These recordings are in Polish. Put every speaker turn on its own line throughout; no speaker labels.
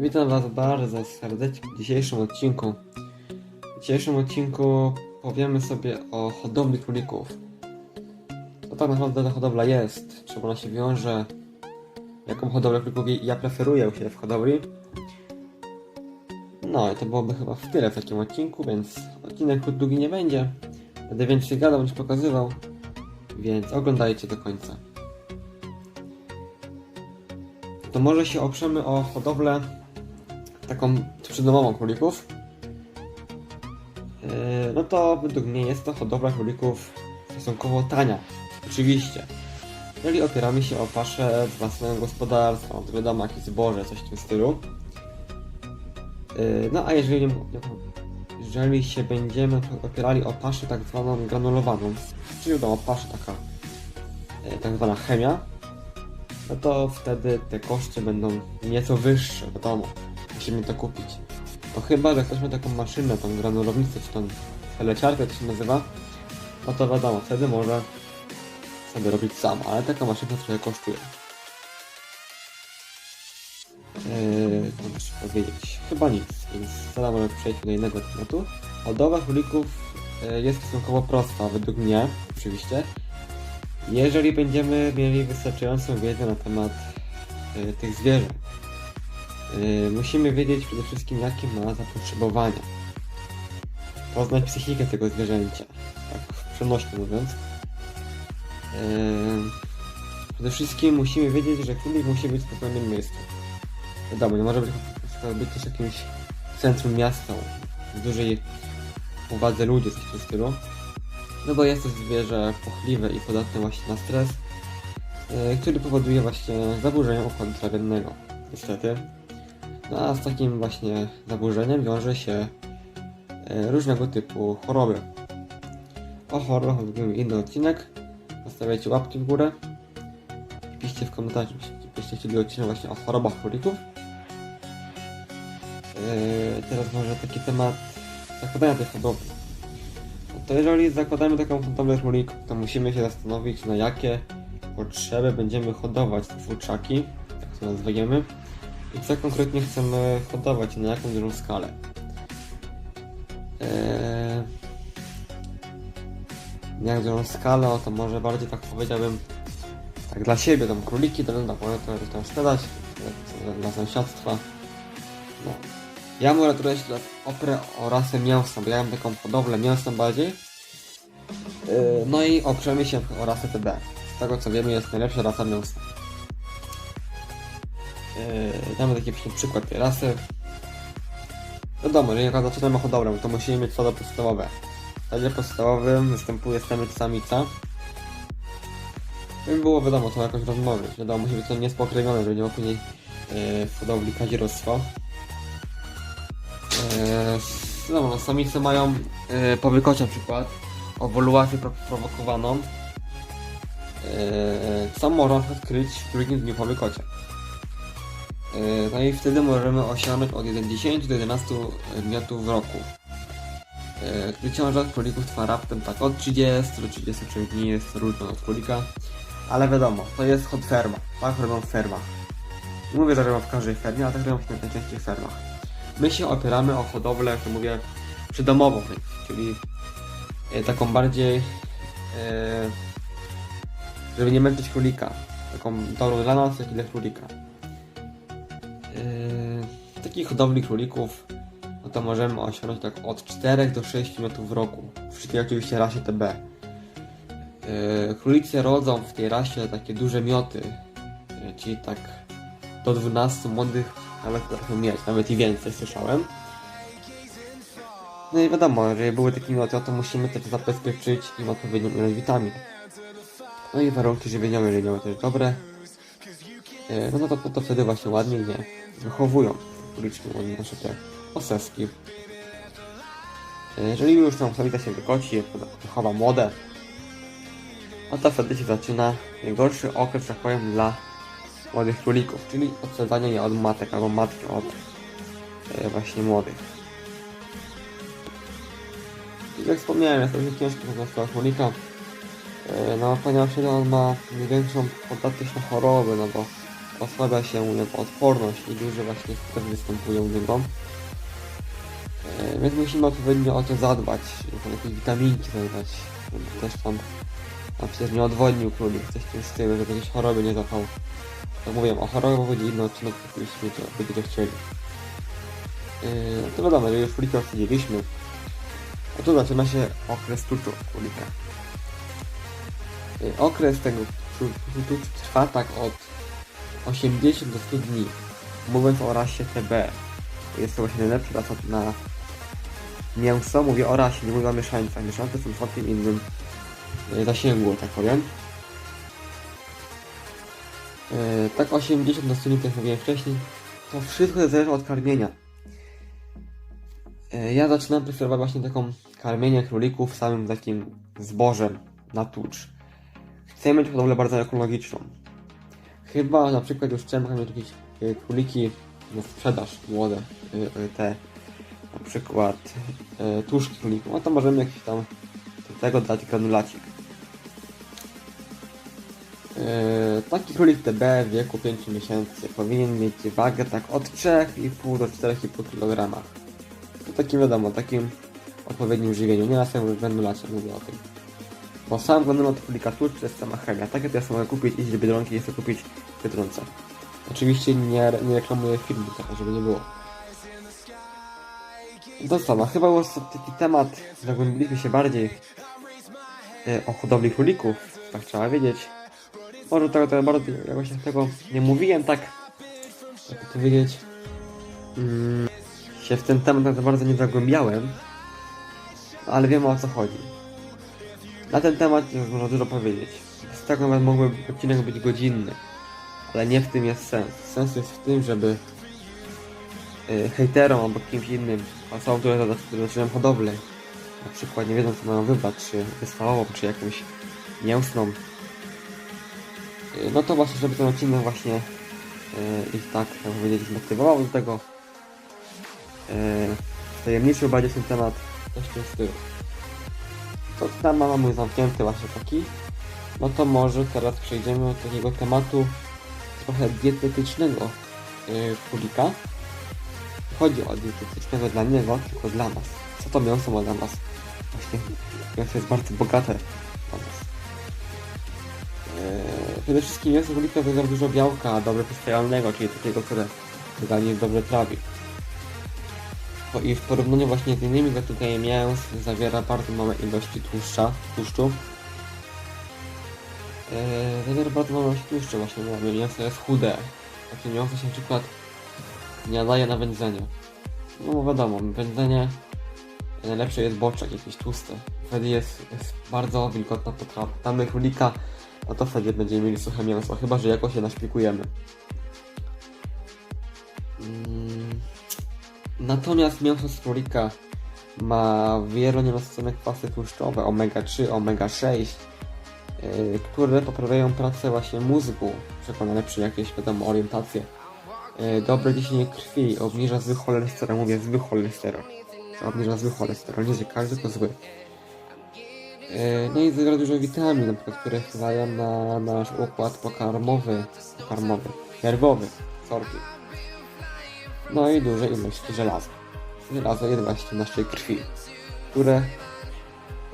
Witam Was bardzo serdecznie w dzisiejszym odcinku. W dzisiejszym odcinku powiemy sobie o hodowli królików. Co tak naprawdę ta hodowla jest, czym ona się wiąże, jaką hodowlę królików ja preferuję u siebie w hodowli. No i to byłoby chyba w tyle w takim odcinku, więc odcinek długi nie będzie. Będę więcej gadał niż pokazywał, więc oglądajcie do końca. To może się oprzemy o hodowlę taką przydomową królików. Yy, No to według mnie jest to hodowla królików stosunkowo tania. Oczywiście. Jeżeli opieramy się o paszę z własnego gospodarstwa, no to wiadomo jakieś zboże, coś w tym stylu. Yy, No a jeżeli, jeżeli się będziemy opierali o paszę tak zwaną granulowaną, czyli wiadomo paszę taka yy, tak zwana chemia, no to wtedy te koszty będą nieco wyższe, wiadomo, musimy to kupić. To chyba, że ktoś ma taką maszynę, tą granulownicę, czy tą leciarkę, to się nazywa, no to wiadomo, wtedy może sobie robić sam, ale taka maszyna trochę kosztuje. Eee, co jeszcze powiedzieć? Chyba nic, więc zaraz może przejdźmy do innego tematu. Hodowla królików e, jest stosunkowo prosta, według mnie, oczywiście. Jeżeli będziemy mieli wystarczającą wiedzę na temat e, tych zwierząt, musimy wiedzieć przede wszystkim, jakie ma zapotrzebowania. Poznać psychikę tego zwierzęcia, tak przenośnie mówiąc. E, przede wszystkim musimy wiedzieć, że królik musi być w spokojnym miejscu. Wiadomo, nie może być, być też jakimś centrum miasta, w dużej uwadze ludzi, w tym stylu. No bo jest to zwierzę pochliwe i podatne właśnie na stres, yy, który powoduje właśnie zaburzenia układu trawiennego, niestety. A z takim właśnie zaburzeniem wiąże się yy, różnego typu choroby. O chorobach zrobimy inny odcinek. Zostawiajcie łapki w górę. Piszcie w komentarzu, byście chcieli odcinek właśnie o chorobach królików. Yy, teraz może taki temat zakładania tej hodowli. No to jeżeli zakładamy taką hodowlę królików, to musimy się zastanowić na jakie potrzeby będziemy hodować te futrzaki, tak to nazwiemy, i co konkretnie chcemy hodować, na jaką dużą skalę. Eee, na jak dużą skalę, o to może bardziej tak powiedziałbym, tak dla siebie, tam króliki, to może to tam sprzedać, dla, sąsiadztwa. No. Ja może trochę się oprę o rasę mięsną, bo ja mam taką hodowlę mięsną bardziej. Yy, no i oprzemy się o rasę TB. Z tego co wiemy jest najlepsza rasa mięsna. Yy, damy taki przy- przykład tej rasy. Wiadomo, że jak zaczynamy hodowlę, to musimy mieć stado podstawowe. W stadzie podstawowym występuje samiec samica. Żeby było wiadomo, to jakoś rozmnożyć. Wiadomo, musi być to niespokrewnione, żeby nie było później yy, w hodowli kadzirodztwo. Eee, no, no, samice mają e, wykocie na przykład owoluację pro prowokowaną. E, co można odkryć w drugim dniu po wykocie. E, no i wtedy możemy osiągnąć od 10 do 11 miotów w roku. E, gdy ciąża królików trwa raptem tak od 30 do 33 dni jest różna od królika. Ale wiadomo, to jest hot ferma. Tak robią w fermach. Nie mówię, że robią w każdej fermie, ale tak robią w najczęściej w fermach. My się opieramy o hodowlę, jak to mówię, przydomową, czyli e, taką bardziej, żeby nie męczyć królika. Taką dobrą dla nas, jak i dla królika. W takiej hodowli królików no to możemy osiągnąć tak od 4 do 6 metrów w roku. W tej oczywiście rasie TB. E, Królicy rodzą w tej rasie takie duże mioty, e, czyli tak do 12 młodych nawet potrafią mieć, nawet i więcej słyszałem. No i wiadomo, jeżeli były takie mioty, to musimy też zabezpieczyć im odpowiednią ilość witamin. No i warunki żywieniowe, jeżeli miały też dobre, no to, to, to wtedy właśnie ładnie je wychowują. Króliczki, ładnie nasze te oseski. E, Jeżeli już tam samica się wykoci, wychowa młode, no to wtedy się zaczyna najgorszy okres, tak powiem, dla młodych królików, czyli odsadzanie je od matek albo matki od e, właśnie młodych. Jak wspomniałem, jest to prostu dla królika, e, no ponieważ on ma największą podatność na choroby, no bo osłabia się odporność i duże właśnie wtedy występują niego. E, Więc musimy odpowiednio o to zadbać, tam jakieś witaminki zadbać, żeby też tam, tam przecież nie odwodnił królik, coś tym stylu, żeby jakieś choroby nie zapał. To mówię, o chorobach będzie inny odcinek, jeśli to będziecie chcieli. Yy, to wiadomo, że już królika wsadziliśmy. A tu zaczyna się okres tuczu królika. Yy, okres tego tu- tu- tuczu trwa tak od 80 do 100 dni. Mówiąc o rasie TB. Jest to właśnie najlepszy ras na mięso. Mówię o rasie, nie mówię o mieszańcach. Mieszańce są w całkiem innym zasięgu, tak powiem. Yy, tak 80 do 100 dni, tak jak mówiłem wcześniej. To wszystko zależy od karmienia. E, Ja zaczynam preferować właśnie taką karmienie królików samym takim zbożem na tucz. Chcę mieć hodowlę bardzo ekologiczną. Chyba na przykład już chciałem mieć jakieś e, króliki na sprzedaż młode, e, e, te na przykład tuszki królików, no to możemy jakiś tam do tego dać granulacik. Taki królik TB w wieku 5 miesięcy powinien mieć wagę tak od 3,5 do 4,5 kg. To takim wiadomo, takim odpowiednim żywieniu, nie na samym granulacie mówię o tym. Bo sam granulat królika tucz to jest sama chemia. Takie to ja sobie mogę kupić, iść do Biedronki i sobie kupić Oczywiście nie, nie reklamuję firmy, tak żeby nie było. No chyba już taki temat, zagłębiliśmy się bardziej e, o hodowli królików, tak trzeba wiedzieć. Może tego, tego bardzo jakoś tak tego nie mówiłem, tak, jak to powiedzieć, mm, się w ten temat tak bardzo nie zagłębiałem, ale wiem o co chodzi. Na ten temat można dużo powiedzieć. Z tego mógłby odcinek być godzinny, ale nie w tym jest sens. Sens jest w tym, żeby y, hejterom albo kimś innym, osobom, które zaczynają hodowlę, na przykład nie wiedzą co mają wybrać, czy wystawową, czy jakąś mięsną, y, no to właśnie, żeby ten odcinek właśnie y, ich tak, jak powiedzieć, zmotywował do tego, y, tajemniczy bardziej ten temat, coś w tym stylu. To tam mamy zamknięty właśnie taki, no to może teraz przejdziemy do takiego tematu trochę dietetycznego yy. Chodzi o dietetycznego dla niego, tylko dla nas. Co to mięso ma dla nas? Właśnie mięso jest bardzo bogate dla nas. Yy, przede wszystkim mięso królika zawiera dużo białka, dobrze przyswajalnego, czyli takiego, które organizm dobrze trawi. Bo i w porównaniu właśnie z innymi gatunkami mięs zawiera bardzo małe ilości tłuszcza, tłuszczu. Eee, bardzo małe ilości tłuszczu właśnie, bo mięso jest chude. Takie mięso się na przykład nie nadaje na wędzenie. No bo wiadomo, wędzenie najlepsze jest boczek, jakieś tłuste. Wtedy jest, jest bardzo wilgotna potrawa. Damy królika, no to wtedy będziemy mieli suche mięso, chyba że jakoś je naszpikujemy. Mm. Natomiast mięso z królika ma wielonienasycone kwasy tłuszczowe omega-3, omega-6, yy, które poprawiają pracę właśnie mózgu, przekonane przy jakiejś wiadomo orientację. Yy, dobre ciśnienie krwi, obniża zły cholesterol, mówię zły cholesterol. Obniża zły cholesterol, nie każdy to zły. No i zawiera dużo witamin, na przykład, które wpływają na nasz układ pokarmowy, pokarmowy, nerwowy, sorry. No i duże ilości żelaza. Żelazo jest właśnie w naszej krwi, które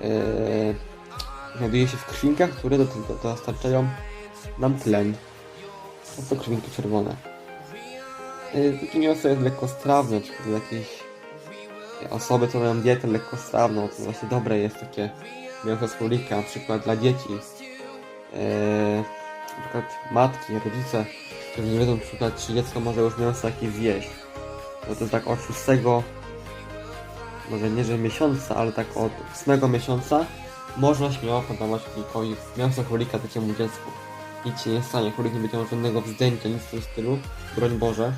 yy, znajduje się w krwinkach, które do, do, dostarczają nam tlen. To krwinki czerwone. Yy, takie mięso jest lekkostrawne, czy dla jakiejś osoby, które mają dietę lekkostrawną, to właśnie dobre jest takie mięso z królika, na przykład dla dzieci. Yy, na przykład matki, rodzice, którzy nie wiedzą na przykład, czy dziecko może już mięso jakieś zjeść. No to tak od szóstego, może nie że miesiąca, ale tak od ósmego miesiąca można śmiało podawać królikowi mięso królika takiemu dziecku. Nic się nie stanie, królik nie będzie miał żadnego wzdęcia, nic w tym stylu, broń Boże.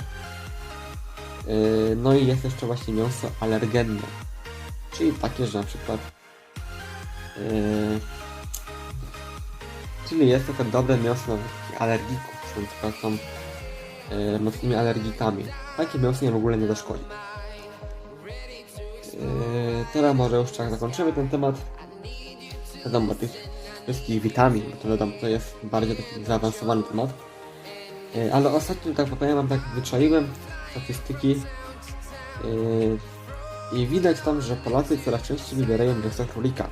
Yy, no i jest jeszcze właśnie mięso alergenne, czyli takie, że na przykład yy, czyli jest takie dobre mięso takich alergików, na przykład są yy, mocnymi alergikami. Takie mięso nie w ogóle nie zaszkodzi. Yy, teraz może już tak zakończymy ten temat. Wiadomo, tych wszystkich witamin, bo to wiadomo, to jest bardziej taki zaawansowany temat. E, Ale ostatnio tak pamiętam, tak wyczaiłem statystyki yy, i widać tam, że Polacy coraz częściej wybierają mięso królika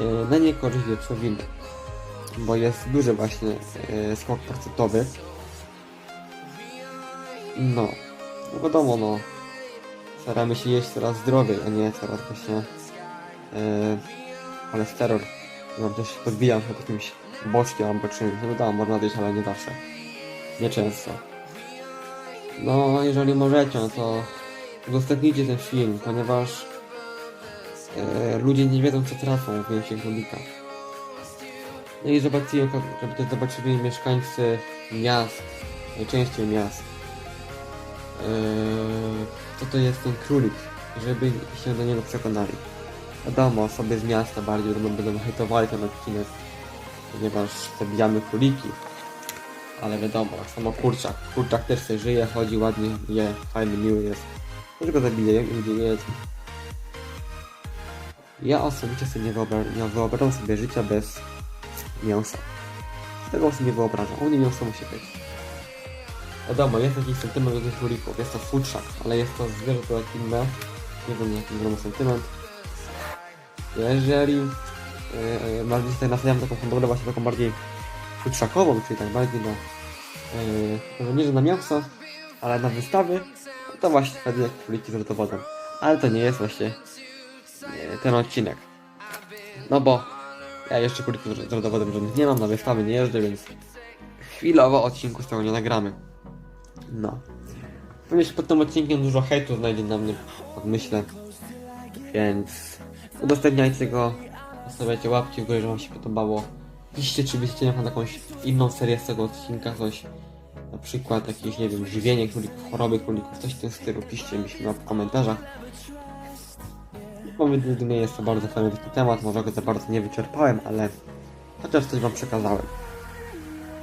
yy, na niekorzyść wieprzowiny, bo jest duży właśnie skok procentowy. No, no wiadomo, no, staramy się jeść coraz zdrowiej, a nie coraz właśnie cholesterol. Mam też podbijam się jakimś boczkiem albo czymś. No wiadomo, można zjeść, ale nie zawsze. Nie często. No, jeżeli możecie, no to udostępnijcie ten film, ponieważ e, ludzie nie wiedzą, co tracą w mięsie królika. No i zobaczyli, żeby to zobaczyli mieszkańcy miast, najczęściej miast, e, co to jest ten królik, żeby się do niego przekonali. Wiadomo, osoby z miasta bardziej będą, będą hejtowali ten odcinek, ponieważ zabijamy króliki. Ale wiadomo, tak samo kurczak. Kurczak też sobie żyje, chodzi ładnie, je, fajny, miły jest. Też go zabijają i ludzie jedzą. Ja osobiście sobie nie, nie wyobrażam sobie życia bez mięsa. Tego sobie nie wyobrażam. U mnie mięso musi być. Wiadomo, jest jakiś sentyment do tych królików, jest to futrzak, ale jest to zwierzę to jak inne. Nie wiem jaki sentyment. Jeżeli yy, bardziej tutaj nastawiam taką hodowlę właśnie taką bardziej futrzakową, czyli tak bardziej na yy, nie, że na mięso, ale na wystawy, to właśnie wtedy jak króliki z rodowodem. Ale to nie jest właśnie yy, ten odcinek. No bo ja jeszcze królików z rodowodem żadnych nie mam, na wystawy nie jeżdżę, więc chwilowo odcinku z tego nie nagramy. No. Również pod tym odcinkiem dużo hejtu znajdzie na mnie, myślę. Więc udostępniajcie go, zostawiajcie łapki w górę, że wam się podobało. Piszcie, czy byście na jakąś inną serię z tego odcinka, coś na przykład jakieś, nie wiem, żywienie królików, choroby królików, coś w tym stylu, piszcie mi się w komentarzach. Bo według mnie jest to bardzo fajny taki temat, może go za bardzo nie wyczerpałem, ale chociaż coś wam przekazałem.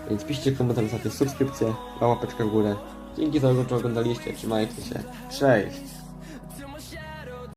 Więc piszcie komentarz, zostawcie subskrypcję, łapeczkę w górę. Dzięki za to, że oglądaliście, trzymajcie się, cześć!